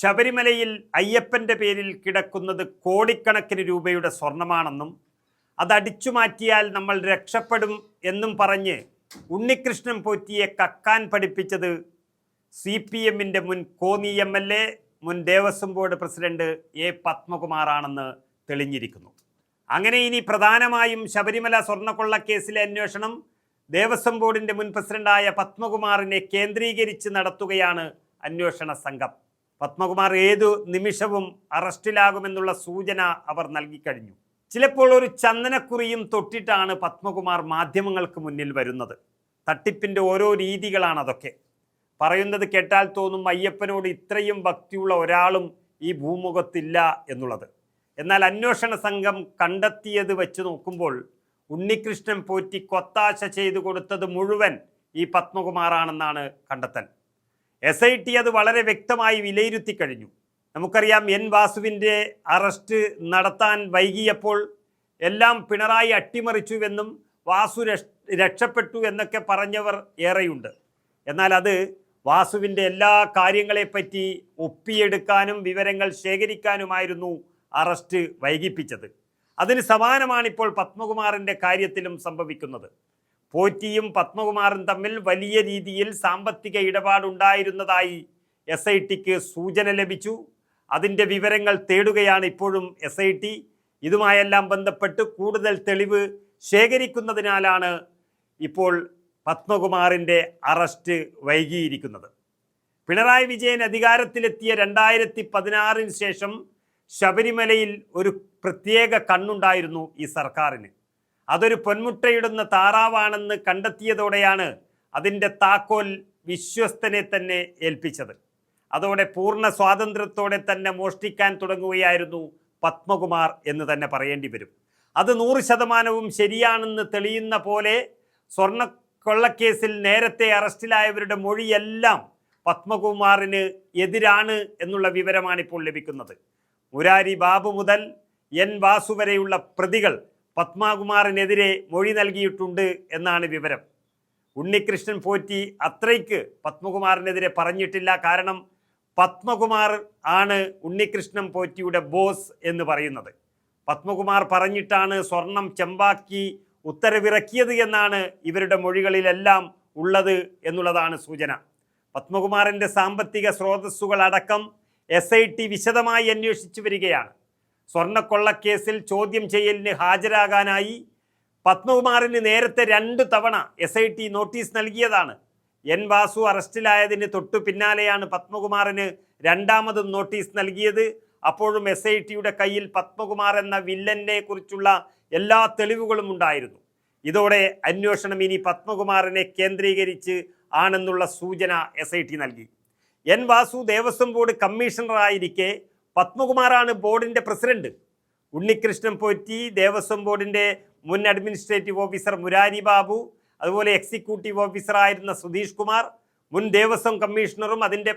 ശബരിമലയിൽ അയ്യപ്പന്റെ പേരിൽ കിടക്കുന്നത് കോടിക്കണക്കിന് രൂപയുടെ സ്വർണമാണെന്നും അതടിച്ചു മാറ്റിയാൽ നമ്മൾ രക്ഷപ്പെടും എന്നും പറഞ്ഞ് ഉണ്ണികൃഷ്ണൻ പോറ്റിയെ കക്കാൻ പഠിപ്പിച്ചത് സി പി എമ്മിന്റെ മുൻ കോന്നി എം എൽ എ മുൻ ദേവസ്വം ബോർഡ് പ്രസിഡന്റ് എ പത്മകുമാറാണെന്ന് തെളിഞ്ഞിരിക്കുന്നു. അങ്ങനെ ഇനി പ്രധാനമായും ശബരിമല സ്വർണക്കൊള്ളക്കേസിലെ അന്വേഷണം ദേവസ്വം ബോർഡിന്റെ മുൻ പ്രസിഡന്റായ പത്മകുമാറിനെ കേന്ദ്രീകരിച്ച് നടത്തുകയാണ് അന്വേഷണ സംഘം. പത്മകുമാർ ഏതു നിമിഷവും അറസ്റ്റിലാകുമെന്നുള്ള സൂചന അവർ നൽകിക്കഴിഞ്ഞു. ചിലപ്പോൾ ഒരു ചന്ദനക്കുറിയും തൊട്ടിട്ടാണ് പത്മകുമാർ മാധ്യമങ്ങൾക്ക് മുന്നിൽ വരുന്നത്. തട്ടിപ്പിന്റെ ഓരോ രീതികളാണ് അതൊക്കെ. പറയുന്നത് കേട്ടാൽ തോന്നും അയ്യപ്പനോട് ഇത്രയും ഭക്തിയുള്ള ഒരാളും ഈ ഭൂമുഖത്തില്ല എന്നുള്ളത്. എന്നാൽ അന്വേഷണ സംഘം കണ്ടെത്തിയത് വെച്ച് നോക്കുമ്പോൾ ഉണ്ണികൃഷ്ണൻ പോറ്റി കൊത്താശ ചെയ്തു കൊടുത്തത് മുഴുവൻ ഈ പത്മകുമാറാണെന്നാണ് കണ്ടെത്തൽ. എസ് ഐ ടി അത് വളരെ വ്യക്തമായി വിലയിരുത്തി കഴിഞ്ഞു. നമുക്കറിയാം എൻ വാസുവിന്റെ അറസ്റ്റ് നടത്താൻ വൈകിയപ്പോൾ എല്ലാം പിണറായി അട്ടിമറിച്ചുവെന്നും വാസു രക്ഷപ്പെട്ടു എന്നൊക്കെ പറഞ്ഞവർ ഏറെയുണ്ട്. എന്നാൽ അത് വാസുവിന്റെ എല്ലാ കാര്യങ്ങളെപ്പറ്റി ഒപ്പിയെടുക്കാനും വിവരങ്ങൾ ശേഖരിക്കാനുമായിരുന്നു അറസ്റ്റ് വൈകിപ്പിച്ചത്. അതിന് സമാനമാണിപ്പോൾ പത്മകുമാറിന്റെ കാര്യത്തിലും സംഭവിക്കുന്നത്. പോറ്റിയും പത്മകുമാറും തമ്മിൽ വലിയ രീതിയിൽ സാമ്പത്തിക ഇടപാടുണ്ടായിരുന്നതായി എസ് ഐ ടിക്ക് സൂചന ലഭിച്ചു. അതിന്റെ വിവരങ്ങൾ തേടുകയാണ് ഇപ്പോഴും എസ് ഐ ടി ഇതുമായെല്ലാം ബന്ധപ്പെട്ട് കൂടുതൽ തെളിവ് ശേഖരിക്കുന്നതിനാലാണ് ഇപ്പോൾ പത്മകുമാറിന്റെ അറസ്റ്റ് വൈകിയിരിക്കുന്നത്. പിണറായി വിജയൻ അധികാരത്തിലെത്തിയ രണ്ടായിരത്തി പതിനാറിന് ശേഷം ശബരിമലയിൽ ഒരു പ്രത്യേക കണ്ണുണ്ടായിരുന്നു ഈ സർക്കാരിന്. അതൊരു പൊന്മുട്ടയിടുന്ന താറാവാണെന്ന് കണ്ടെത്തിയതോടെയാണ് അതിന്റെ താക്കോൽ വിശ്വസ്തനെ തന്നെ ഏൽപ്പിച്ചത്. അതോടെ പൂർണ സ്വാതന്ത്ര്യത്തോടെ തന്നെ മോഷ്ടിക്കാൻ തുടങ്ങുകയായിരുന്നു പത്മകുമാർ എന്ന് തന്നെ പറയേണ്ടി വരും. അത് നൂറ് ശതമാനവും ശരിയാണെന്ന് തെളിയുന്ന പോലെ സ്വർണ കൊള്ളക്കേസിൽ നേരത്തെ അറസ്റ്റിലായവരുടെ മൊഴിയെല്ലാം പത്മകുമാറിന് എതിരാണ് എന്നുള്ള വിവരമാണ് ഇപ്പോൾ ലഭിക്കുന്നത്. മുരാരി ബാബു മുതൽ എൻ വാസു വരെയുള്ള പ്രതികൾ പത്മകുമാറിനെതിരെ മൊഴി നൽകിയിട്ടുണ്ട് എന്നാണ് വിവരം. ഉണ്ണികൃഷ്ണൻ പോറ്റി അത്രയ്ക്ക് പത്മകുമാറിനെതിരെ പറഞ്ഞിട്ടില്ല. കാരണം പത്മകുമാർ ആണ് ഉണ്ണികൃഷ്ണൻ പോറ്റിയുടെ ബോസ് എന്ന് പറയുന്നത്. പത്മകുമാർ പറഞ്ഞിട്ടാണ് സ്വർണം ചെമ്പാക്കി ഉത്തരവിറക്കിയത് എന്നാണ് ഇവരുടെ മൊഴികളിലെല്ലാം ഉള്ളത് എന്നുള്ളതാണ് സൂചന. പത്മകുമാറിന്റെ സാമ്പത്തിക സ്രോതസ്സുകളടക്കം എസ് ഐ ടി വിശദമായി അന്വേഷിച്ചു വരികയാണ്. സ്വർണക്കൊള്ളക്കേസിൽ ചോദ്യം ചെയ്യലിന് ഹാജരാകാനായി പത്മകുമാറിന് നേരത്തെ രണ്ട് തവണ എസ് ഐ ടി നോട്ടീസ് നൽകിയതാണ്. എൻ വാസു അറസ്റ്റിലായതിന് തൊട്ടു പിന്നാലെയാണ് പത്മകുമാറിന് രണ്ടാമതും നോട്ടീസ് നൽകിയത്. അപ്പോഴും എസ് ഐ ടിയുടെ കയ്യിൽ പത്മകുമാർ എന്ന വില്ലനെ കുറിച്ചുള്ള എല്ലാ തെളിവുകളും ഉണ്ടായിരുന്നു. ഇതോടെ അന്വേഷണം ഇനി പത്മകുമാറിനെ കേന്ദ്രീകരിച്ച് ആണെന്നുള്ള സൂചന എസ് നൽകി. എൻ വാസു ദേവസ്വം ബോർഡ് കമ്മീഷണറായിരിക്കെ പത്മകുമാറാണ് ബോർഡിന്റെ പ്രസിഡന്റ്. ഉണ്ണികൃഷ്ണൻ പോറ്റി ദേവസ്വം ബോർഡിന്റെ മുൻ അഡ്മിനിസ്ട്രേറ്റീവ് ഓഫീസർ മുരാരി ബാബു അതുപോലെ എക്സിക്യൂട്ടീവ് ഓഫീസറായിരുന്ന സുധീഷ് കുമാർ മുൻ ദേവസ്വം കമ്മീഷണറും അതിന്റെ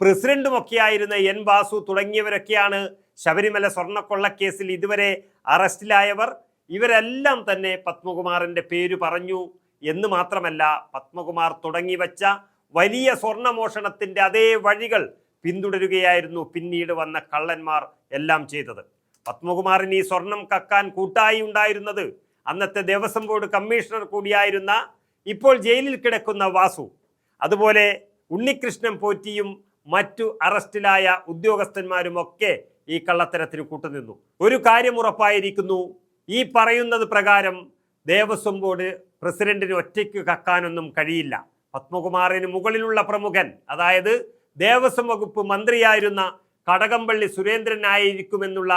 പ്രസിഡന്റുമൊക്കെയായിരുന്ന എൻ വാസു തുടങ്ങിയവരൊക്കെയാണ് ശബരിമല സ്വർണക്കൊള്ളക്കേസിൽ ഇതുവരെ അറസ്റ്റിലായവർ. ഇവരെല്ലാം തന്നെ പത്മകുമാറിന്റെ പേര് പറഞ്ഞു എന്ന് മാത്രമല്ല പത്മകുമാർ തുടങ്ങി വച്ച വലിയ സ്വർണമോഷണത്തിന്റെ അതേ വഴികൾ പിന്തുടരുകയായിരുന്നു പിന്നീട് വന്ന കള്ളന്മാർ എല്ലാം ചെയ്തത്. പത്മകുമാറിന് ഈ സ്വർണം കക്കാൻ കൂട്ടായി ഉണ്ടായിരുന്നത് അന്നത്തെ ദേവസ്വം ബോർഡ് കമ്മീഷണർ കൂടിയായിരുന്ന ഇപ്പോൾ ജയിലിൽ കിടക്കുന്ന വാസു. അതുപോലെ ഉണ്ണികൃഷ്ണൻ പോറ്റിയും മറ്റു അറസ്റ്റിലായ ഉദ്യോഗസ്ഥന്മാരുമൊക്കെ ഈ കള്ളത്തരത്തിന് കൂട്ടുനിന്നു. ഒരു കാര്യം ഉറപ്പായിരിക്കുന്നു. ഈ പറയുന്നത് പ്രകാരം ദേവസ്വം ബോർഡ് പ്രസിഡന്റിന് ഒറ്റയ്ക്ക് കക്കാനൊന്നും കഴിയില്ല. പത്മകുമാറിന് മുകളിലുള്ള പ്രമുഖൻ അതായത് ദേവസ്വം വകുപ്പ് മന്ത്രിയായിരുന്ന കടകംപള്ളി സുരേന്ദ്രനായിരിക്കുമെന്നുള്ള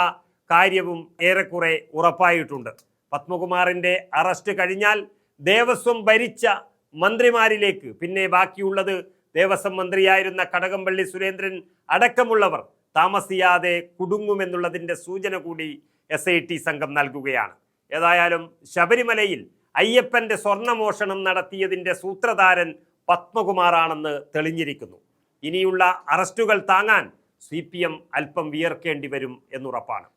കാര്യവും ഏറെക്കുറെ ഉറപ്പായിട്ടുണ്ട്. പത്മകുമാറിന്റെ അറസ്റ്റ് കഴിഞ്ഞാൽ ദേവസ്വം ഭരിച്ച മന്ത്രിമാരിലേക്ക് പിന്നെ ബാക്കിയുള്ളത് ദേവസ്വം മന്ത്രിയായിരുന്ന കടകംപള്ളി സുരേന്ദ്രൻ അടക്കമുള്ളവർ താമസിയാതെ കുടുങ്ങുമെന്നുള്ളതിന്റെ സൂചന കൂടി എസ് ഐ ടി സംഘം നൽകുകയാണ്. ഏതായാലും ശബരിമലയിൽ അയ്യപ്പന്റെ സ്വർണമോഷണം നടത്തിയതിന്റെ സൂത്രധാരൻ പത്മകുമാറാണെന്ന് തെളിഞ്ഞിരിക്കുന്നു. ഇനിയുള്ള അറസ്റ്റുകൾ താങ്ങാൻ സി പി എം അല്പം വിയർക്കേണ്ടി വരും എന്നുറപ്പാണ്.